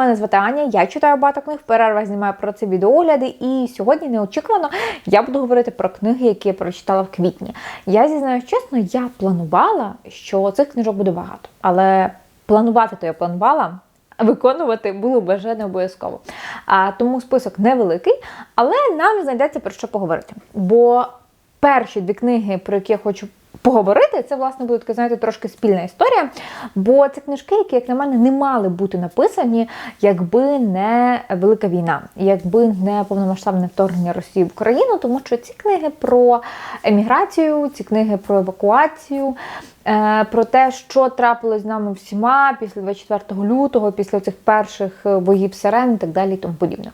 Мене звати Аня, я читаю багато книг, в перервах знімаю про це відеогляди, і сьогодні неочікувано я буду говорити про книги, які я прочитала в квітні. Я зізнаюсь чесно, я планувала, що цих книжок буде багато, але планувати то я планувала. Виконувати було б вже не обов'язково. А, Тому список невеликий, але нам знайдеться про що поговорити. Бо перші дві книги, про які я хочу поговорити, це, власне, буде така, знаєте, трошки спільна історія. Бо це книжки, які, як на мене, не мали бути написані, якби не велика війна, якби не повномасштабне вторгнення Росії в Україну, тому що ці книги про еміграцію, ці книги про евакуацію. Е, про те, що трапилось з нами всіма після 24 лютого, після цих перших е, боїв сирен і так далі і тому подібне.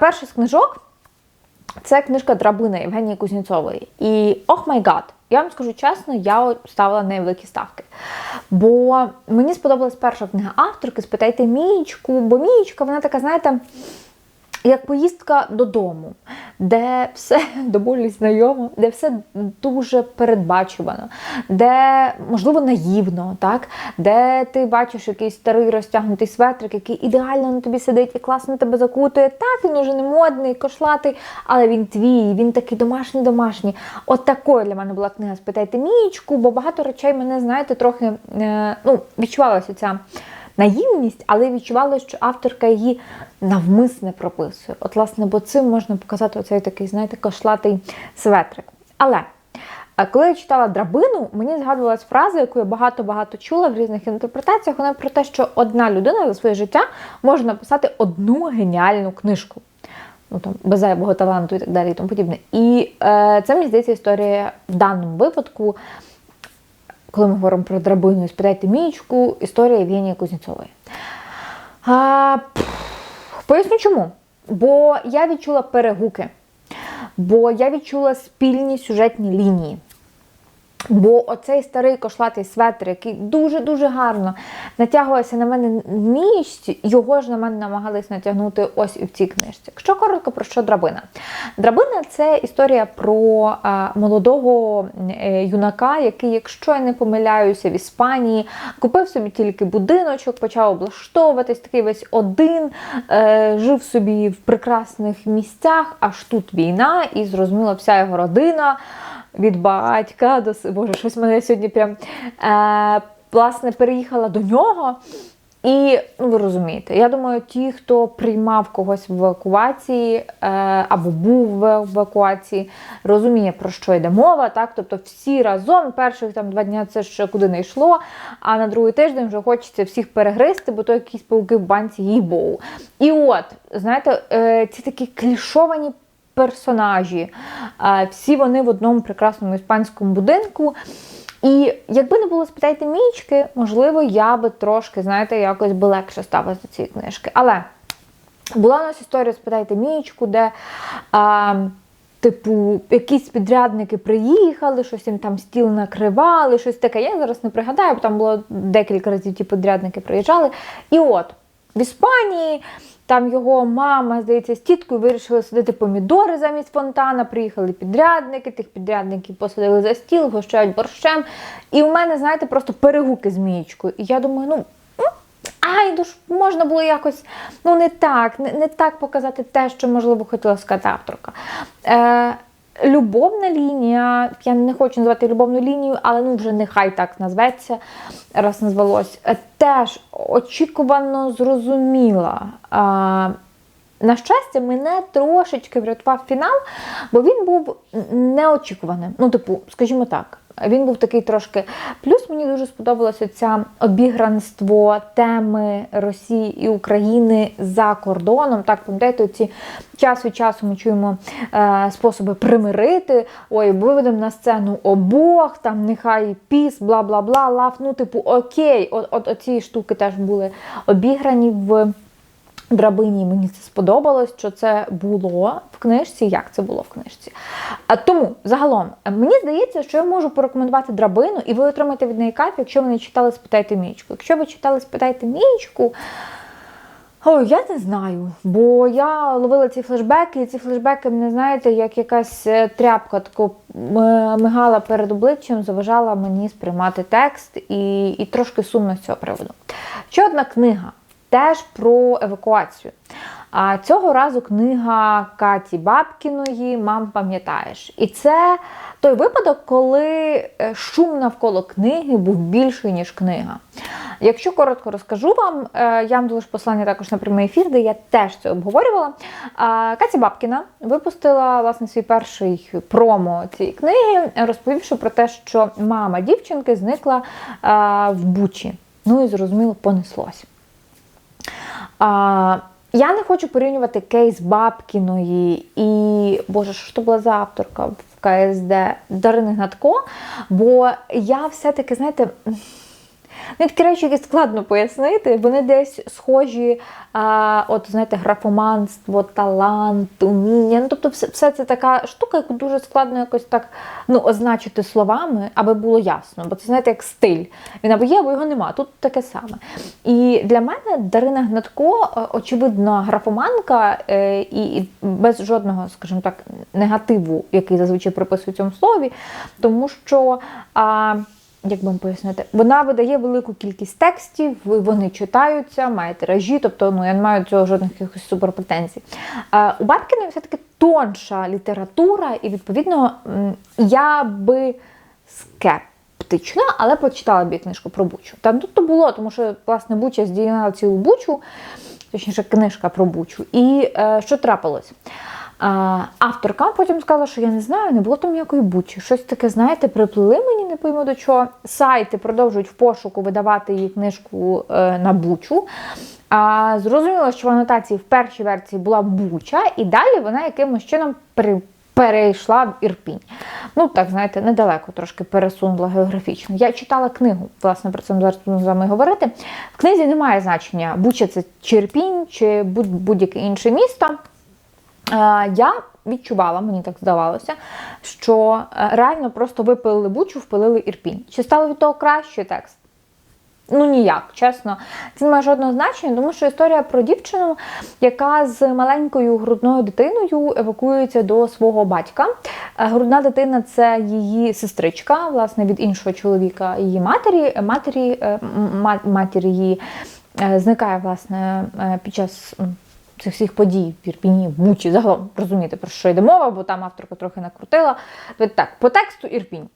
Перший з книжок це книжка Драбина Євгенії Кузнєцової. І ох май гад, я вам скажу чесно, я ставила невеликі ставки. Бо мені сподобалась перша книга авторки, спитайте Мічку, бо Мічка, вона така, знаєте як поїздка додому, де все доволі знайомо, де все дуже передбачувано, де, можливо, наївно, так? де ти бачиш якийсь старий розтягнутий светрик, який ідеально на тобі сидить і класно тебе закутує. Так, він уже не модний, кошлатий, але він твій, він такий домашній домашній. От такою для мене була книга Спитайте мічку, бо багато речей мене, знаєте, трохи е, ну, відчувалася ця наївність, але відчувала, що авторка її навмисне прописує. От, власне, бо цим можна показати оцей такий, знаєте, кошлатий светрик. Але. Коли я читала драбину, мені згадувалась фраза, яку я багато-багато чула в різних інтерпретаціях. Вона про те, що одна людина за своє життя може написати одну геніальну книжку. Ну там без зайвого таланту і так далі і тому подібне. І е, це мені здається історія в даному випадку коли ми говоримо про драбину спитайте мічку, історія Євгенії Кузнєцової. А, Поясню чому. Бо я відчула перегуки, бо я відчула спільні сюжетні лінії. Бо оцей старий кошлатий светр, який дуже-дуже гарно натягувався на мене в його ж на мене намагались натягнути ось і в цій книжці. Якщо коротко, про що драбина? Драбина це історія про а, молодого е, юнака, який, якщо я не помиляюся, в Іспанії купив собі тільки будиночок, почав облаштовуватись, такий весь один, е, жив собі в прекрасних місцях, аж тут війна, і зрозуміла вся його родина від батька до Боже, щось мене сьогодні прям е, власне переїхала до нього. І ну, ви розумієте, я думаю, ті, хто приймав когось в евакуації е, або був в евакуації, розуміє, про що йде мова. Так? Тобто всі разом, перших там два дні це ще куди не йшло, а на другий тиждень вже хочеться всіх перегризти, бо то якісь пауки в банці їй боу. І от, знаєте, е, ці такі клішовані персонажі. Всі вони в одному прекрасному іспанському будинку. І якби не було спитайте мічки, можливо, я би трошки, знаєте, якось би легше ставилася до цієї книжки. Але була у нас історія спитайте мічку, де. А, Типу, якісь підрядники приїхали, щось їм там стіл накривали, щось таке. Я зараз не пригадаю, бо там було декілька разів ті підрядники приїжджали. І от в Іспанії там його мама, здається, з тіткою вирішили садити помідори замість фонтана. Приїхали підрядники, тих підрядників посадили за стіл, гощають борщем. І в мене, знаєте, просто перегуки з мієчкою. І я думаю, ну. Ай, ну ж можна було якось ну не так, не не так показати те, що, можливо, хотіла сказати авторка. Е, Любовна лінія, я не хочу називати любовну лінію, але ну вже нехай так назветься, раз назвалось, теж очікувано зрозуміла. На щастя, мене трошечки врятував фінал, бо він був неочікуваним. Ну, типу, скажімо так. Він був такий трошки. Плюс мені дуже сподобалося це обігранство теми Росії і України за кордоном. Так, пам'ятаєте, ці час від часу ми чуємо е, способи примирити. Ой, виведемо на сцену обох, там нехай піс, бла бла бла, лав. Ну, типу, окей, от, от оці штуки теж були обіграні в драбині. Мені це сподобалось, що це було в книжці, як це було в книжці. Тому, загалом, мені здається, що я можу порекомендувати драбину, і ви отримаєте від неї кайф, якщо ви не читали Спитайте мічку. Якщо ви читали Спитайте мічку. Ой, я не знаю, бо я ловила ці флешбеки, і ці флешбеки, мене знаєте, як якась е, тряпка тако мигала перед обличчям, заважала мені сприймати текст і і трошки сумно з цього приводу. Ще одна книга, теж про евакуацію. А цього разу книга Каті Бабкіної Мам, пам'ятаєш. І це той випадок, коли е, шум навколо книги був більший, ніж книга. Якщо коротко розкажу вам, е, я вам долишу послання також на прямий ефір, де я теж це обговорювала. Катя Бабкіна випустила власне свій перший промо цієї книги, розповівши про те, що мама дівчинки зникла в Бучі. Ну і зрозуміло, понеслось. Я не хочу порівнювати кейс Бабкіної і, Боже, що ж то була за авторка в КСД? Дарини Гнатко, бо я все-таки, знаєте, Ну, такі речі, які складно пояснити, вони десь схожі, а, от, знаєте, графоманство, талант, уміння. Ну, Тобто, все, все це така штука, яку дуже складно якось так ну, означити словами, аби було ясно. Бо це, знаєте, як стиль. Він або є, або його нема. Тут таке саме. І для мене Дарина Гнатко, е, очевидно, графоманка е, і без жодного, скажімо так, негативу, який зазвичай приписують цьому слові, тому що. А, як вам пояснити, вона видає велику кількість текстів, вони читаються, має тиражі, тобто ну, я не маю цього жодних якихось суперпретензій. А, у Бабкіної все-таки тонша література, і, відповідно, я би скептична, але почитала б книжку про Бучу. Там тут то було, тому що, власне, Буча здійснила цілу Бучу, точніше, книжка про Бучу. І е, що трапилось? Авторка потім сказала, що я не знаю, не було там ніякої бучі. Щось таке, знаєте, приплили мені, не пойму до чого. Сайти продовжують в пошуку видавати її книжку е, на бучу. А Зрозуміло, що в анотації в першій версії була буча, і далі вона якимось чином перейшла в Ірпінь. Ну, так, знаєте, недалеко трошки пересунула географічно. Я читала книгу, власне, про це зараз з вами говорити. В книзі немає значення, Буча це чи Ірпінь, чи будь-яке інше місто. Я відчувала, мені так здавалося, що е, реально просто випилили бучу, впилили ірпінь. Чи стало від того краще текст? Ну ніяк, чесно. Це не має жодного значення, тому що історія про дівчину, яка з маленькою грудною дитиною евакуюється до свого батька. Е, грудна дитина це її сестричка, власне, від іншого чоловіка, її матері. Матері, е, матері її зникає власне, під час цих всіх подій в Ірпіні, в Бучі, загалом розумієте, про що йде мова, бо там авторка трохи накрутила. Так, по тексту Ірпінь.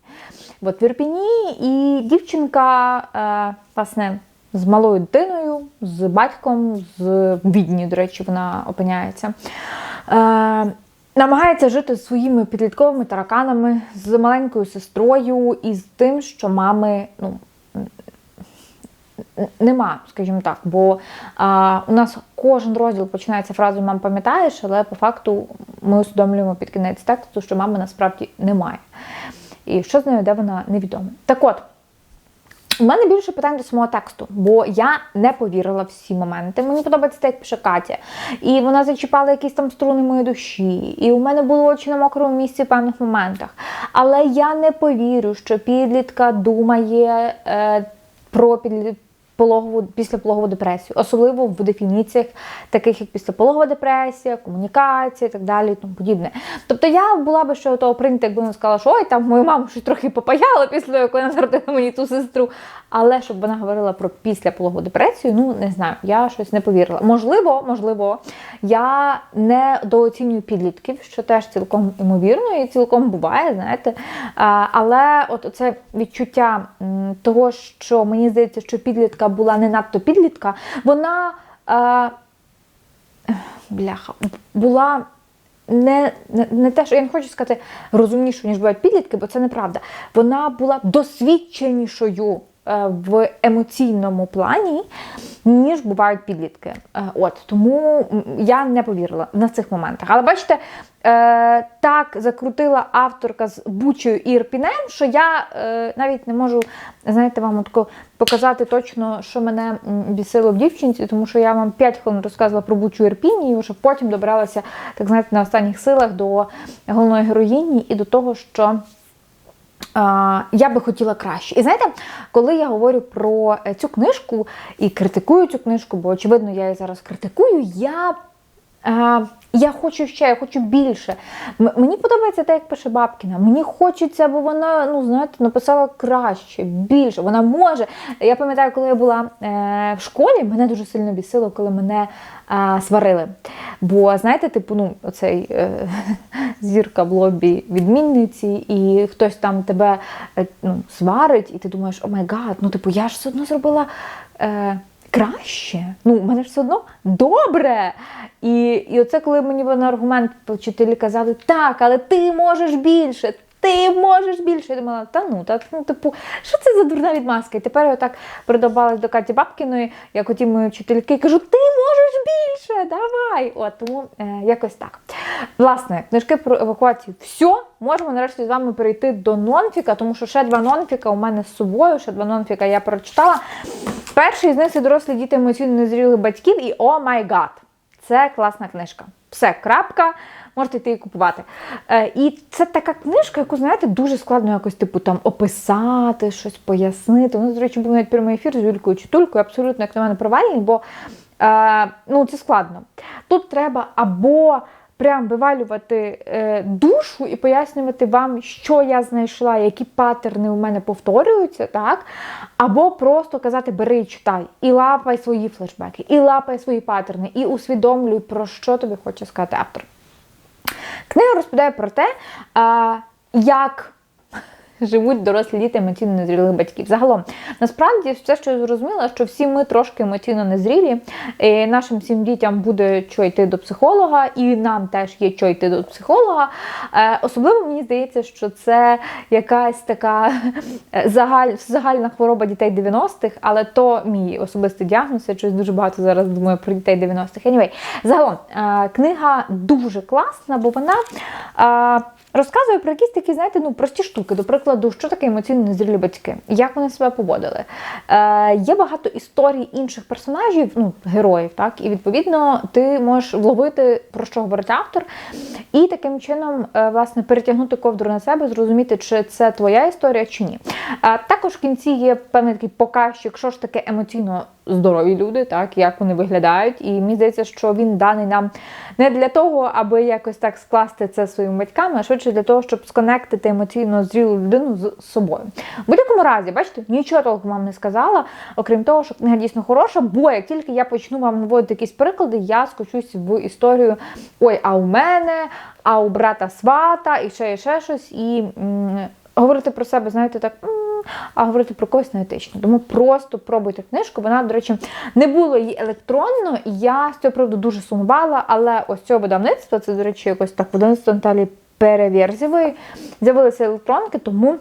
От в Ірпіні і дівчинка, е, власне, з малою дитиною, з батьком, з Відні, до речі, вона опиняється. Е, Намагається жити своїми підлітковими тараканами з маленькою сестрою і з тим, що мами ну, нема, скажімо так, бо а, у нас кожен розділ починається фразою Мам, пам'ятаєш, але по факту ми усвідомлюємо під кінець тексту, що мами насправді немає. І що з нею, де вона невідомо. Так от. У мене більше питань до самого тексту, бо я не повірила в всі моменти. Мені подобається те, як пише Катя. І вона зачіпала якісь там струни моєї душі. І у мене було очі на мокрому місці в певних моментах. Але я не повірю, що підлітка думає е, про підлітка пологову післяпологову депресію, особливо в дефініціях, таких як післяпологова депресія, комунікація і так далі, і тому подібне. Тобто я була би ще того прийняти, якби вона сказала, що ой, там мою маму ще трохи попаяла після того, як вона народила мені ту сестру. Але щоб вона говорила про післяпологову депресію, ну не знаю, я щось не повірила. Можливо, можливо, я не дооцінюю підлітків, що теж цілком імовірно і цілком буває, знаєте. Але от це відчуття того, що мені здається, що підлітка була не надто підлітка, вона е, бляха, була не, не не, те, що я не хочу сказати розумнішою, ніж бувають підлітки, бо це неправда. Вона була досвідченішою в емоційному плані, ніж бувають підлітки. Е, от Тому я не повірила на цих моментах. Але бачите, е, так закрутила авторка з Бучою і Ірпінем, що я е, навіть не можу знаєте, вам от показати точно, що мене бісило в дівчинці, тому що я вам 5 хвилин розказувала про Бучу Ірпінь, і вже потім добралася, так знаєте, на останніх силах до головної героїні і до того, що. Я би хотіла краще. І знаєте, коли я говорю про цю книжку і критикую цю книжку, бо очевидно, я її зараз критикую, я Е, я хочу ще, я хочу більше. Мені подобається те, як пише Бабкіна. Мені хочеться, бо вона, ну знаєте, написала краще, більше. Вона може. Я пам'ятаю, коли я була е, в школі, мене дуже сильно бісило, коли мене е, сварили. Бо знаєте, типу, ну, оцей е, зірка в лобі відмінниці, і хтось там тебе е, ну, сварить, і ти думаєш, о май гад, ну типу, я ж все одно зробила. Е, краще. Ну, в мене ж все одно добре. І, і оце, коли мені на аргумент вчителі казали, так, але ти можеш більше. Ти можеш більше. Я думала, та ну, так, ну, типу, що це за дурна відмазка? І тепер я так придобалась до Каті Бабкіної, як оті мої вчительки, і кажу, ти можеш більше, давай. От, тому е, якось так. Власне, книжки про евакуацію. Все, можемо нарешті з вами перейти до нонфіка, тому що ще два нонфіка у мене з собою, ще два нонфіка я прочитала. Перший з них це дорослі діти емоційно незрілих батьків, і о май гад! Це класна книжка. Все, крапка, можете йти і купувати. Е, і це така книжка, яку, знаєте, дуже складно якось, типу, там описати, щось пояснити. У нас, до речі, був навіть прямий ефір з Юлькою Читулькою, абсолютно, як на мене, провальний, бо е, ну, це складно. Тут треба або прям вивалювати е, душу і пояснювати вам, що я знайшла, які паттерни у мене повторюються, так? Або просто казати, бери і читай, і лапай свої флешбеки, і лапай свої паттерни, і усвідомлюй, про що тобі хоче сказати автор. Книга розповідає про те, е, як живуть дорослі діти емоційно незрілих батьків. Загалом, насправді, все, що я зрозуміла, що всі ми трошки емоційно незрілі. І нашим всім дітям буде що йти до психолога, і нам теж є що йти до психолога. Е, Особливо мені здається, що це якась така е, загаль, загальна хвороба дітей 90-х, але то мій особистий діагноз. Я щось дуже багато зараз думаю про дітей 90-х. Anyway, загалом, е, книга дуже класна, бо вона. Розказує про якісь такі, знаєте, ну прості штуки. До прикладу, що таке емоційно незрілі батьки, як вони себе поводили. Е, Є багато історій інших персонажів, ну, героїв, так, і відповідно ти можеш вловити, про що говорить автор, і таким чином, е, власне, перетягнути ковдру на себе, зрозуміти, чи це твоя історія, чи ні. Е, також в кінці є певний такий показчик, що ж таке емоційно здорові люди, так, як вони виглядають. І мені здається, що він даний нам не для того, аби якось так скласти це своїми батьками, а швидше для того, щоб сконектити емоційно зрілу людину з собою. В будь-якому разі, бачите, нічого толком вам не сказала, окрім того, що книга дійсно хороша, бо як тільки я почну вам наводити якісь приклади, я скочусь в історію ой, а у мене, а у брата свата, і ще і ще щось. І говорити про себе, знаєте, так. а говорити про когось не етично. Тому просто пробуйте книжку. Вона, до речі, не було її електронно, і я з цього правду дуже сумувала, але ось цього видавництва, це, до речі, якось так видавництво Наталі Перевєрзєвої, з'явилися електронки, тому.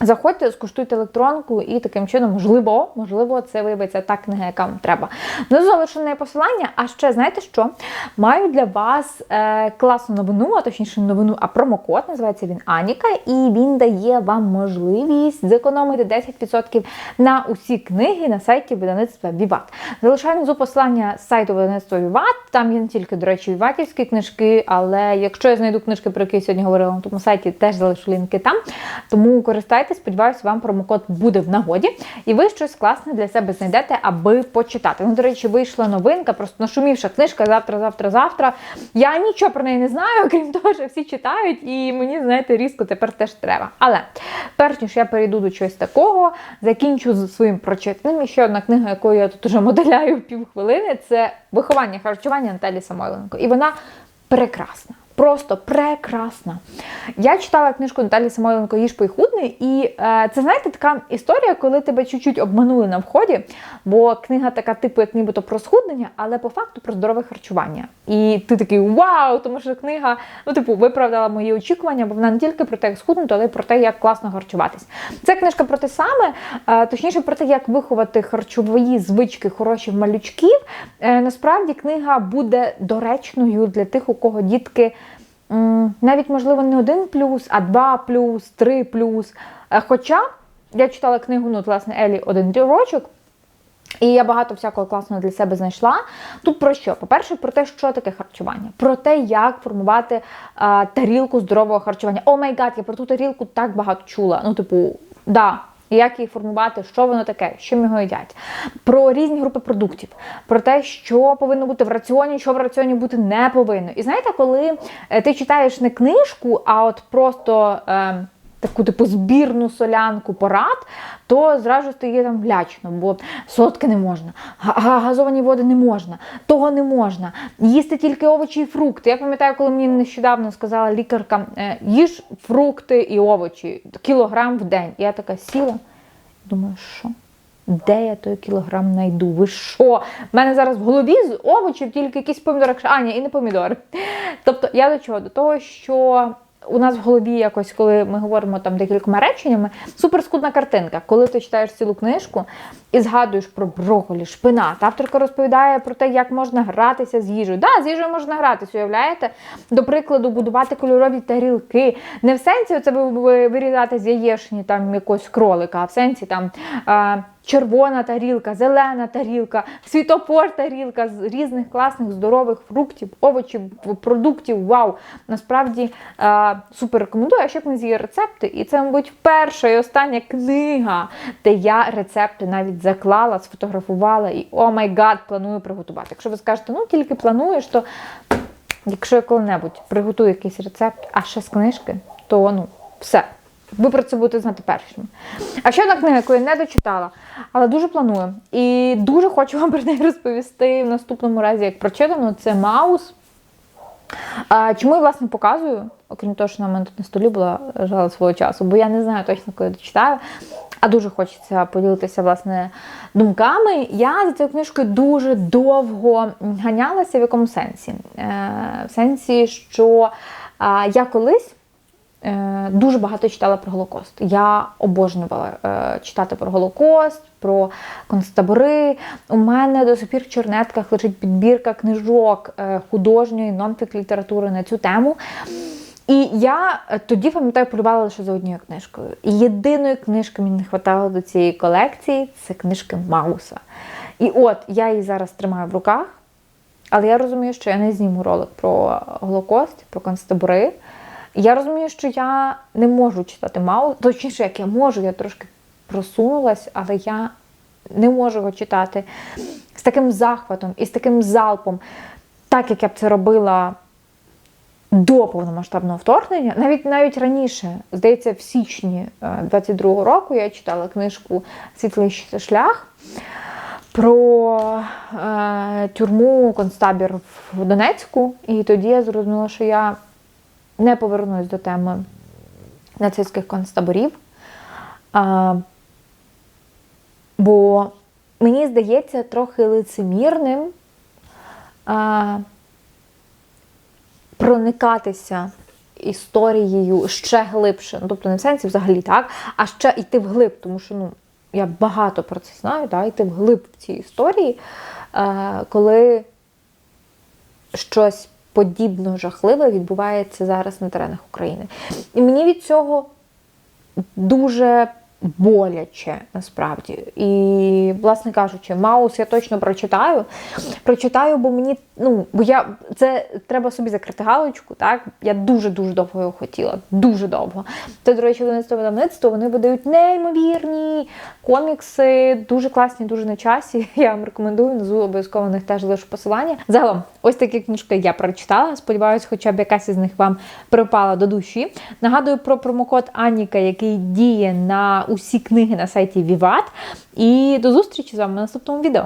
Заходьте, скуштуйте електронку, і таким чином, можливо, можливо, це виявиться та книга, яка вам треба. Внизу залишене посилання. А ще знаєте що? Маю для вас е, класну новину, а точніше новину, а промокод називається він Аніка, і він дає вам можливість зекономити 10% на усі книги на сайті видавництва Віват. Залишаю внизу посилання з сайту видавництва Віват. Там є не тільки, до речі, віватівські книжки, але якщо я знайду книжки, про які я сьогодні говорила на тому сайті, теж залишу лінки там. Тому користайтеся, сподіваюся, вам промокод буде в нагоді, і ви щось класне для себе знайдете, аби почитати. Ну, до речі, вийшла новинка, просто нашумівша книжка завтра, завтра, завтра. Я нічого про неї не знаю, окрім того, що всі читають, і мені, знаєте, різко тепер теж треба. Але перш ніж я перейду до чогось такого, закінчу з своїм прочитаним. Ще одна книга, якою я тут уже моделяю півхвилини, це виховання харчування Наталі Самойленко. І вона прекрасна. Просто прекрасна. Я читала книжку Наталі Самойленко Їж пий худний, і е, це, знаєте, така історія, коли тебе чуть-чуть обманули на вході, бо книга така, типу, як нібито про схуднення, але по факту про здорове харчування. І ти такий вау! Тому що книга, ну, типу, виправдала мої очікування, бо вона не тільки про те, як схуднути, але й про те, як класно харчуватись. Це книжка про те саме, е, точніше про те, як виховати харчові звички хороші малючків. Е, насправді книга буде доречною для тих, у кого дітки. Навіть, можливо, не один плюс, а два плюс, три плюс. Е, Хоча я читала книгу, ну, власне, Елі один рочок, і я багато всякого класного для себе знайшла. Тут про що? По-перше, про те, що таке харчування, про те, як формувати а, тарілку здорового харчування. О май гад, я про ту тарілку так багато чула. Ну, типу, да. Як її формувати, що воно таке, що його їдять, про різні групи продуктів, про те, що повинно бути в раціоні, що в раціоні бути не повинно. І знаєте, коли е, ти читаєш не книжку, а от просто. Е, таку типу збірну солянку порад, то зразу стає там влячно, бо солодке не можна, газовані води не можна, того не можна. Їсти тільки овочі і фрукти. Я пам'ятаю, коли мені нещодавно сказала лікарка, «Е, їж фрукти і овочі, кілограм в день. Я така сіла, думаю, що? Де я той кілограм знайду? Ви що? У мене зараз в голові з овочів тільки якісь помідори, а ні, і не помідори. Тобто я до чого? До того, що у нас в голові якось, коли ми говоримо там декількома реченнями, суперскудна картинка. Коли ти читаєш цілу книжку і згадуєш про броколі, шпинат. Авторка розповідає про те, як можна гратися з їжею. Да, з їжею можна гратися, уявляєте? До прикладу, будувати кольорові тарілки. Не в сенсі це вирізати з яєшні там якогось кролика, а в сенсі там червона тарілка, зелена тарілка, світопор тарілка з різних класних здорових фруктів, овочів, продуктів. Вау! Насправді е, супер рекомендую. А ще книзі рецепти. І це, мабуть, перша і остання книга, де я рецепти навіть заклала, сфотографувала і о май гад, планую приготувати. Якщо ви скажете, ну тільки плануєш, то якщо я коли-небудь приготую якийсь рецепт, а ще з книжки, то ну все. Ви про це будете знати першими. А ще одна книга, яку я не дочитала, але дуже планую. І дуже хочу вам про неї розповісти в наступному разі, як прочитано, це Маус. А, Чому я, власне, показую, окрім того, що на мене тут на столі була жала свого часу, бо я не знаю точно, коли дочитаю, а дуже хочеться поділитися власне, думками. Я за цією книжкою дуже довго ганялася в якому сенсі? Е, В сенсі, що я колись. Е, дуже багато читала про Голокост. Я обожнювала е, читати про Голокост, про концтабори. У мене до сих пір в чернетках лежить підбірка книжок е, художньої нонфік літератури на цю тему. І я тоді, пам'ятаю, полювала лише за однією книжкою. І єдиної книжки мені не вистачало до цієї колекції це книжки Мауса. І от я її зараз тримаю в руках, але я розумію, що я не зніму ролик про Голокост, про концтабори. Я розумію, що я не можу читати Маус, точніше, як я можу, я трошки просунулась, але я не можу його читати з таким захватом і з таким залпом, так як я б це робила до повномасштабного вторгнення, навіть навіть раніше, здається, в січні 22-го е, року я читала книжку Світлий шлях. Про е, тюрму концтабір в Донецьку, і тоді я зрозуміла, що я не повернусь до теми нацистських концтаборів. А, Бо мені здається трохи лицемірним а, проникатися історією ще глибше. Ну, тобто не в сенсі взагалі так, а ще йти вглиб, тому що ну, я багато про це знаю, так, йти вглиб в цій історії, а, коли щось подібно жахливе відбувається зараз на теренах України. І мені від цього дуже боляче насправді. І, власне кажучи, Маус я точно прочитаю. Прочитаю, бо мені, ну, бо я це треба собі закрити галочку, так? Я дуже-дуже довго його хотіла. Дуже довго. Це, до речі, видавництво видавництво, вони видають неймовірні комікси, дуже класні, дуже на часі. Я вам рекомендую, внизу обов'язково них теж лишу посилання. Загалом, ось такі книжки я прочитала. Сподіваюсь, хоча б якась із них вам припала до душі. Нагадую про промокод Аніка, який діє на усі книги на сайті Vivat. І до зустрічі з вами в наступному відео.